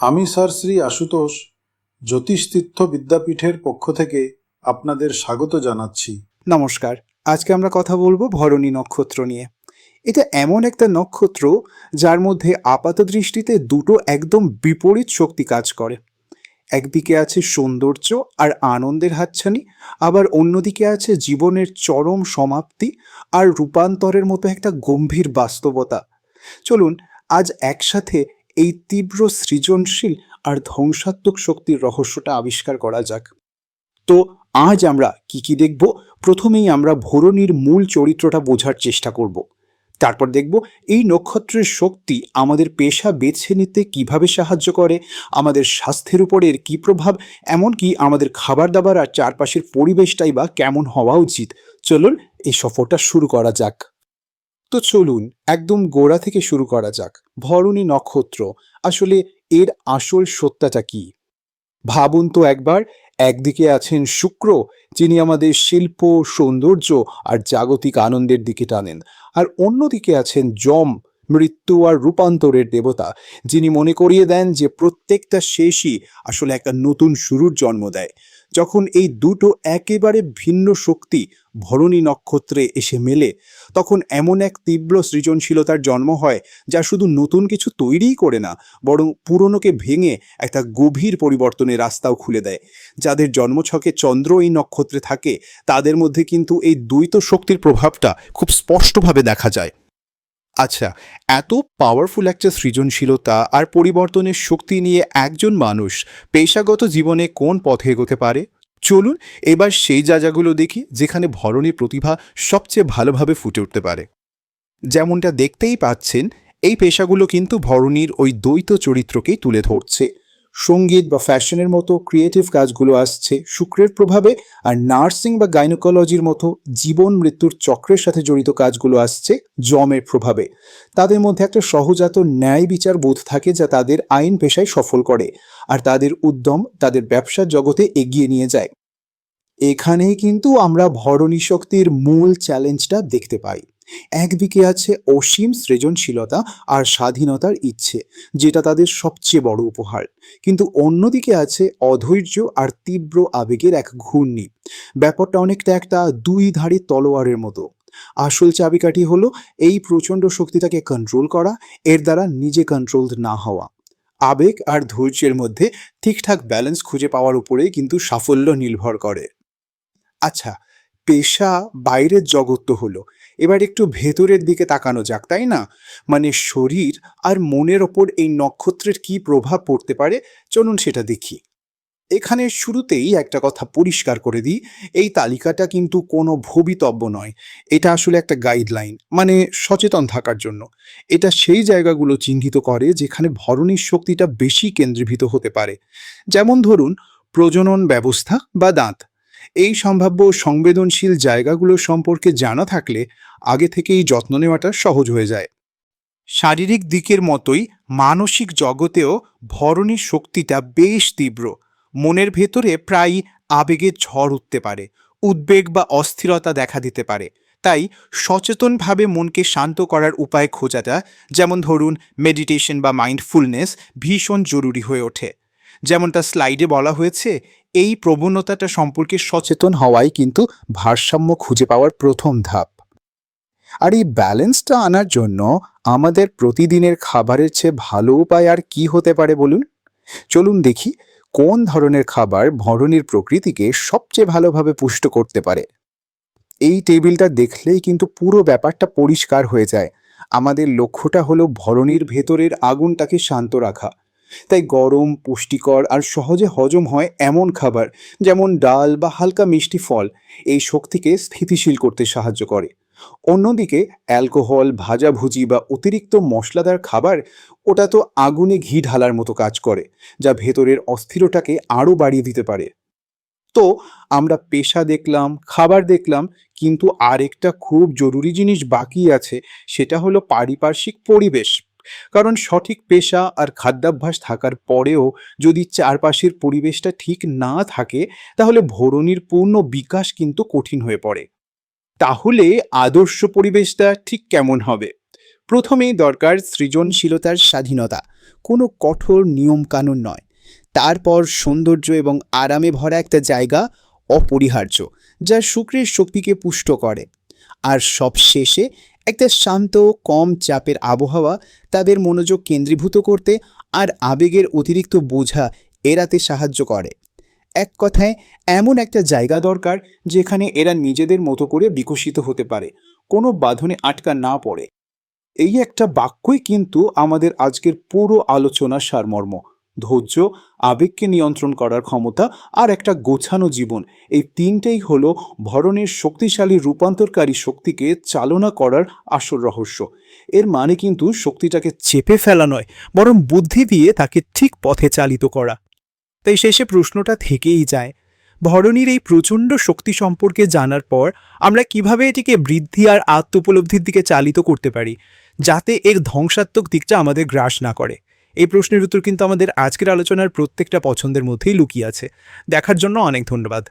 আমি স্যার শ্রী আশুতোষ, জ্যোতিষতীর্থ বিদ্যাপীঠের পক্ষ থেকে আপনাদের স্বাগত জানাচ্ছি। নমস্কার, আজকে আমরা কথা বলব ভরণী নক্ষত্র নিয়ে। এটা এমন একটা নক্ষত্র যার মধ্যে আপাত দৃষ্টিতে দুটো একদম বিপরীত শক্তি কাজ করে। একদিকে আছে সৌন্দর্য আর আনন্দের হাতছানি, আবার অন্যদিকে আছে জীবনের চরম সমাপ্তি আর রূপান্তরের মতো একটা গম্ভীর বাস্তবতা। চলুন, আজ একসাথে এই তীব্র সৃজনশীল আর ধ্বংসাত্মক শক্তির রহস্যটা আবিষ্কার করা যাক। তো আজ আমরা কি কি দেখব? প্রথমেই আমরা ভরণীর মূল চরিত্রটা বোঝার চেষ্টা করব। তারপর দেখব এই নক্ষত্রের শক্তি আমাদের পেশা বেছে নিতে কীভাবে সাহায্য করে, আমাদের স্বাস্থ্যের উপর এর কী প্রভাব, এমনকি আমাদের খাবার দাবার আর চারপাশের পরিবেশটাই বা কেমন হওয়া উচিত। চলুন এই সফরটা শুরু করা যাক। তো চলুন একদম গোড়া থেকে শুরু করা যাক। ভরণী নক্ষত্র, আসলে এর আসল সত্যাটা কি? ভাবুন তো একবার, একদিকে আছেন শুক্র, যিনি আমাদের শিল্প, সৌন্দর্য আর জাগতিক আনন্দের দিকে টানেন, আর অন্যদিকে আছেন যম, মৃত্যু আর রূপান্তরের দেবতা, যিনি মনে করিয়ে দেন যে প্রত্যেকটা শেষই আসলে একটা নতুন শুরুর জন্ম দেয়। যখন এই দুটো একেবারে ভিন্ন শক্তি ভরণী নক্ষত্রে এসে মেলে তখন এমন এক তীব্র সৃজনশীলতার জন্ম হয় যা শুধু নতুন কিছু তৈরিই করে না, বরং পুরনোকে ভেঙে একটা গভীর পরিবর্তনের রাস্তাও খুলে দেয়। যাদের জন্মছকে চন্দ্র এই নক্ষত্রে থাকে, তাদের মধ্যে কিন্তু এই দ্বৈত শক্তির প্রভাবটা খুব স্পষ্টভাবে দেখা যায়। আচ্ছা এত পাওয়ারফুল একটা সৃজনশীলতা আর পরিবর্তনের শক্তি নিয়ে একজন মানুষ পেশাগত জীবনে কোন পথে এগোতে পারে? চলুন এবার সেই জায়গাগুলো দেখি, যেখানে ভরণী প্রতিভা সবচেয়ে ভালোভাবে ফুটে উঠতে পারে। যেমনটা দেখতেই পাচ্ছেন, এই পেশাগুলো কিন্তু ভরণীর ওই দ্বৈত চরিত্রকেই তুলে ধরছে। সংগীত বা ফ্যাশনের মতো ক্রিয়েটিভ কাজগুলো আসছে। শুক্রের প্রভাবে আর নার্সিং বা গাইনোকোলজির মতো জীবন মৃত্যুর চক্রের সাথে জড়িত কাজগুলো আসছে জমের প্রভাবে। তাদের মধ্যে একটা সহজাত ন্যায় বিচার বোধ থাকে যা তাদের আইন পেশায় সফল করে আর তাদের উদ্যম তাদের ব্যবসার জগতে এগিয়ে নিয়ে যায়। এখানেই কিন্তু আমরা ভরণী শক্তির মূল চ্যালেঞ্জটা দেখতে পাই। একদিকে আছে অসীম সৃজনশীলতা আর স্বাধীনতার ইচ্ছে, যেটা তাদের সবচেয়ে বড় উপহার। কিন্তু অন্যদিকে আছে অধৈর্য আর তীব্র আবেগের এক ঘূর্ণি। ব্যাপারটা অনেকটা একটা দুই ধারী তলোয়ারের মতো। আসল চাবিকাঠি হলো এই প্রচণ্ড শক্তিটাকে কন্ট্রোল করা, এর দ্বারা নিজে কন্ট্রোলড না হওয়া। আবেগ আর ধৈর্যের মধ্যে ঠিকঠাক ব্যালেন্স খুঁজে পাওয়ার উপরেই কিন্তু সাফল্য নির্ভর করে। আচ্ছা পেশা বাইরের জগৎ তো হলো। এবার একটু ভেতরের দিকে তাকানো যাক, তাই না? মানে শরীর আর মনের ওপর এই নক্ষত্রের কি প্রভাব পড়তে পারে? চলুন সেটা দেখি। এখানে শুরুতেই একটা কথা পরিষ্কার করে দিই, এই তালিকাটা কিন্তু কোনো ভবিতব্য নয়। এটা আসলে একটা গাইডলাইন মানে সচেতন থাকার জন্য। এটা সেই জায়গাগুলো চিহ্নিত করে যেখানে ভরণীর শক্তিটা বেশি কেন্দ্রীভূত হতে পারে। যেমন ধরুন, প্রজনন ব্যবস্থা বা দাঁত। এই সম্ভাব্য সংবেদনশীল জায়গাগুলো সম্পর্কে জানা থাকলে আগে থেকেই যত্ন নেওয়াটা সহজ হয়ে যায়। শারীরিক দিকের মতোই মানসিক জগতেও ভরণীর শক্তিটা বেশ তীব্র। মনের ভেতরে প্রায় আবেগের ঝড় উঠতে পারে, উদ্বেগ বা অস্থিরতা দেখা দিতে পারে। তাই সচেতনভাবে মনকে শান্ত করার উপায় খোঁজাটা, যেমন ধরুন মেডিটেশন বা মাইন্ডফুলনেস, ভীষণ জরুরি হয়ে ওঠে। যেমনটা স্লাইডে বলা হয়েছে এই প্রবণতাটা সম্পর্কে সচেতন হওয়াই কিন্তু ভারসাম্য খুঁজে পাওয়ার প্রথম ধাপ। আর এই ব্যালেন্সটা আনার জন্য আমাদের প্রতিদিনের খাবারের চেয়ে ভালো উপায় আর কি হতে পারে বলুন? চলুন দেখি কোন ধরনের খাবার ভরণীর প্রকৃতিকে সবচেয়ে ভালোভাবে পুষ্ট করতে পারে। এই টেবিলটা দেখলেই কিন্তু পুরো ব্যাপারটা পরিষ্কার হয়ে যায়। আমাদের লক্ষ্যটা হলো ভরণীর ভেতরের আগুনটাকে শান্ত রাখা। তাই গরম, পুষ্টিকর আর সহজে হজম হয় এমন খাবার যেমন ডাল বা হালকা মিষ্টি ফল। এই শক্তিকে স্থিতিশীল করতে সাহায্য করে। অন্যদিকে অ্যালকোহল, ভাজাভুজি বা অতিরিক্ত মশলাদার খাবার ওটা তো আগুনে ঘি ঢালার মতো কাজ করে, যা ভেতরের অস্থিরতাকে আরও বাড়িয়ে দিতে পারে। তো আমরা পেশা দেখলাম, খাবার দেখলাম, কিন্তু আরেকটা খুব জরুরি জিনিস বাকি আছে, সেটা হলো পারিপার্শ্বিক পরিবেশ। কারণ সঠিক পেশা আর খাদ্যাভ্যাস থাকার পরেও যদি চারপাশের পরিবেশটা ঠিক না থাকে, তাহলে ভরণীর পূর্ণ বিকাশ কিন্তু কঠিন হয়ে পড়ে। তাহলে আদর্শ পরিবেশটা ঠিক কেমন হবে? প্রথমেই দরকার সৃজনশীলতার স্বাধীনতা। কোনো কঠোর নিয়মকানুন নয়। তারপর সৌন্দর্য এবং আরামে ভরা একটা জায়গা অপরিহার্য, যা শুক্রের শক্তিকে পুষ্ট করে। আর সবশেষে একটা শান্ত, কম চাপের আবহাওয়া তাদের মনোযোগ কেন্দ্রীভূত করতে আর আবেগের অতিরিক্ত বোঝা এড়াতে সাহায্য করে। এক কথায়, এমন একটা জায়গা দরকার যেখানে এরা নিজেদের মতো করে বিকশিত হতে পারে, কোনো বাঁধনে আটকা না পড়ে। এই একটা বাক্যই কিন্তু আমাদের আজকের পুরো আলোচনার সারমর্ম। ধৈর্য, আবেগকে নিয়ন্ত্রণ করার ক্ষমতা আর একটা গোছানো জীবন। এই তিনটেই হলো ভরণের শক্তিশালী রূপান্তরকারী শক্তিকে চালনা করার আসল রহস্য। এর মানে কিন্তু শক্তিটাকে চেপে ফেলা নয়, বরং বুদ্ধি দিয়ে তাকে ঠিক পথে চালিত করা। তাই শেষে প্রশ্নটা থেকেই যায়, ভরণীর এই প্রচণ্ড শক্তি সম্পর্কে জানার পর আমরা কীভাবে এটিকে বৃদ্ধি আর আত্মোপলব্ধির দিকে চালিত করতে পারি, যাতে এর ধ্বংসাত্মক দিকটা আমাদের গ্রাস না করে? এই প্রশ্নের উত্তর কিন্তু আমাদের আজকের আলোচনার প্রত্যেকটা পছন্দের মধ্যেই লুকিয়ে আছে। দেখার জন্য অনেক ধন্যবাদ।